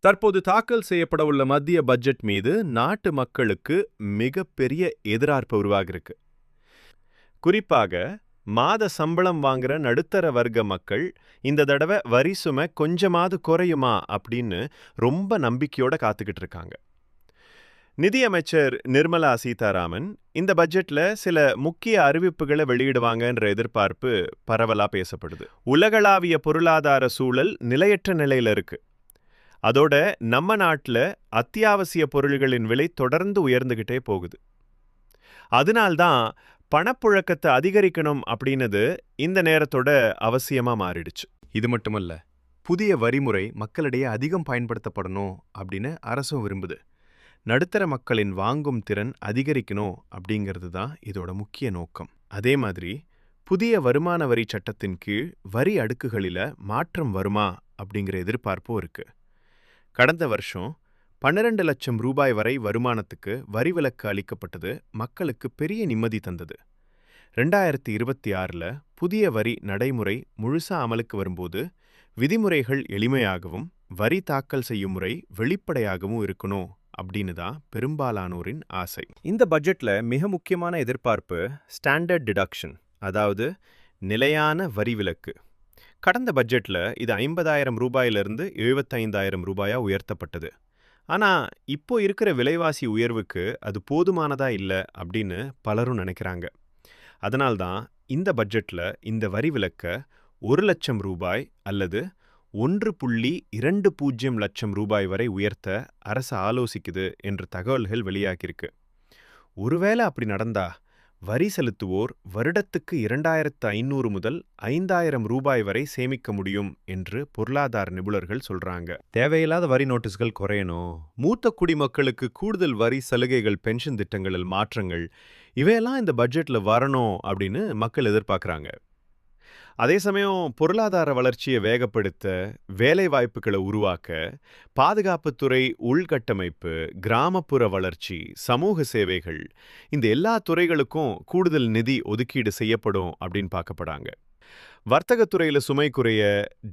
தற்போது தாக்கல் செய்யப்பட உள்ள மத்திய பட்ஜெட் மீது நாட்டு மக்களுக்கு மிகப்பெரிய எதிர்பார்ப்பு உருவாகிருக்கு குறிப்பாக மாத சம்பளம் வாங்குற நடுத்தர வர்க்க மக்கள் இந்த தடவை வரி சுமை கொஞ்சமாவது குறையுமா அப்படின்னு ரொம்ப நம்பிக்கையோட காத்துக்கிட்டு இருக்காங்க. நிதியமைச்சர் நிர்மலா சீதாராமன் இந்த பட்ஜெட்ல சில முக்கிய அறிவிப்புகளை வெளியிடுவாங்கன்ற எதிர்பார்ப்பு பரவலா பேசப்படுது. உலகளாவிய பொருளாதார சூழல் நிலையற்ற நிலையில இருக்கு. அதோட நம்ம நாட்டில் அத்தியாவசிய பொருள்களின் விலை தொடர்ந்து உயர்ந்துகிட்டே போகுது. அதனால்தான் பணப்புழக்கத்தை அதிகரிக்கணும் அப்படின்னது இந்த நேரத்தோட அவசியமா மாறிடுச்சு. இது மட்டுமல்ல புதிய வரிமுறை மக்களிடையே அதிகம் பயன்படுத்தப்படணும் அப்படின்னு அரசும் விரும்புது. நடுத்தர மக்களின் வாங்கும் திறன் அதிகரிக்கணும் அப்படிங்கிறது தான் இதோட முக்கிய நோக்கம். அதே மாதிரி புதிய வருமான வரி சட்டத்தின் கீழ் வரி அடுக்குகளில் மாற்றம் வருமா அப்படிங்கிற எதிர்பார்ப்பும் இருக்கு. கடந்த வருஷம் பன்னிரண்டு லட்சம் ரூபாய் வரை வருமானத்துக்கு வரி விலக்கு அளிக்கப்பட்டது மக்களுக்கு பெரிய நிம்மதி தந்தது. ரெண்டாயிரத்தி இருபத்தி ஆறில் புதிய வரி நடைமுறை முழுசா அமலுக்கு வரும்போது விதிமுறைகள் எளிமையாகவும் வரி தாக்கல் செய்யும் முறை வெளிப்படையாகவும் இருக்கணும் அப்படின்னு தான் பெரும்பாலானோரின் ஆசை. இந்த பட்ஜெட்ல மிக முக்கியமான எதிர்பார்ப்பு ஸ்டாண்டர்ட் டிடக்ஷன் அதாவது நிலையான வரி விலக்கு. கடந்த பட்ஜெட்ல இது ஐம்பதாயிரம் ரூபாயிலிருந்து எழுபத்தைந்தாயிரம் ரூபாயா உயர்த்தப்பட்டது. ஆனா இப்போ இருக்கிற விலைவாசி உயர்வுக்கு அது போதுமானதா இல்லை அப்படின்னு பலரும் நினைக்கிறாங்க. அதனால்தான் இந்த பட்ஜெட்ல இந்த வரி விலக்க ஒரு லட்சம் ரூபாய் அல்லது ஒன்று புள்ளி இரண்டு பூஜ்ஜியம் லட்சம் ரூபாய் வரை உயர்த்த அரசு ஆலோசிக்குது என்ற தகவல்கள் வெளியாகியிருக்கு. ஒருவேளை அப்படி நடந்தா வரி செலுத்துவோர் வருடத்துக்கு இரண்டாயிரத்து ஐநூறு முதல் ஐந்தாயிரம் ரூபாய் வரை சேமிக்க முடியும் என்று பொருளாதார நிபுணர்கள் சொல்றாங்க. தேவையில்லாத வரி நோட்டீஸ்கள் குறையணும். மூத்த குடிமக்களுக்கு கூடுதல் வரி சலுகைகள் பென்ஷன் திட்டங்களில் மாற்றங்கள் இவையெல்லாம் இந்த பட்ஜெட்ல வரணும் அப்படின்னு மக்கள் எதிர்பார்க்கறாங்க. அதே சமயம் பொருளாதார வளர்ச்சியை வேகப்படுத்த வேலை வாய்ப்புகளை உருவாக்க பாதுகாப்புத்துறை உள்கட்டமைப்பு கிராமப்புற வளர்ச்சி சமூக சேவைகள் இந்த எல்லா துறைகளுக்கும் கூடுதல் நிதி ஒதுக்கீடு செய்யப்படும் அப்படின்னு பார்க்கப்படாங்க. வர்த்தகத்துறையில் சுமை குறைய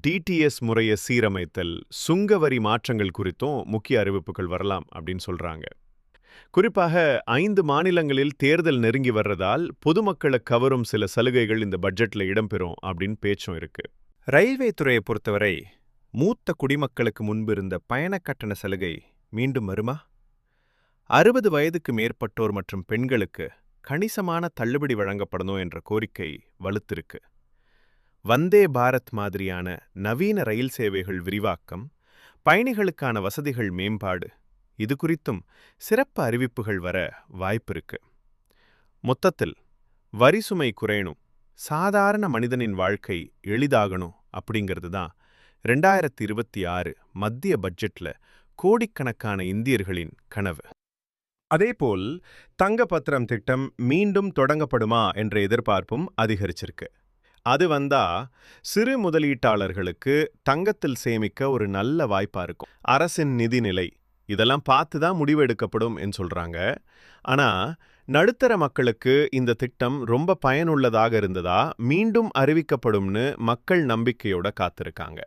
டிடிஎஸ் முறையை சீரமைத்தல் சுங்க வரி மாற்றங்கள் குறித்தும் முக்கிய அறிவிப்புகள் வரலாம் அப்படின்னு சொல்றாங்க. குறிப்பாக ஐந்து மாநிலங்களில் தேர்தல் நெருங்கி வர்றதால் பொதுமக்களை கவரும் சில சலுகைகள் இந்த பட்ஜெட்ல இடம்பெறும் அப்படின்னு பேச்சும் இருக்கு. ரயில்வே துறையை பொறுத்தவரை மூத்த குடிமக்களுக்கு முன்பு இருந்த பயண கட்டண சலுகை மீண்டும் வருமா? அறுபது வயதுக்கு மேற்பட்டோர் மற்றும் பெண்களுக்கு கணிசமான தள்ளுபடி வழங்கப்படணும் என்ற கோரிக்கை வலுத்திருக்கு. வந்தே பாரத் மாதிரியான நவீன ரயில் சேவைகள் விரிவாக்கம் பயணிகளுக்கான வசதிகள் மேம்பாடு இது குறித்தும் சிறப்பு அறிவிப்புகள் வர வாய்ப்பிருக்கு. மொத்தத்தில் வரி சுமை குறையணும் சாதாரண மனிதனின் வாழ்க்கை எளிதாகணும் அப்படிங்கிறது தான் ரெண்டாயிரத்தி இருபத்தி ஆறு மத்திய பட்ஜெட்ல கோடிக்கணக்கான இந்தியர்களின் கனவு. அதேபோல் தங்கப்பத்திரம் திட்டம் மீண்டும் தொடங்கப்படுமா என்ற எதிர்பார்ப்பும் அதிகரிச்சிருக்கு. அது வந்தா சிறு முதலீட்டாளர்களுக்கு தங்கத்தில் சேமிக்க ஒரு நல்ல வாய்ப்பா இருக்கும். அரசின் நிதிநிலை இதெல்லாம் பார்த்து தான் முடிவு எடுக்கப்படும் என்று சொல்றாங்க. ஆனா நடுத்தர மக்களுக்கு இந்த திட்டம் ரொம்ப பயனுள்ளதாக இருந்ததா மீண்டும் அறிவிக்கப்படும்னு மக்கள் நம்பிக்கையோட காத்திருக்காங்க.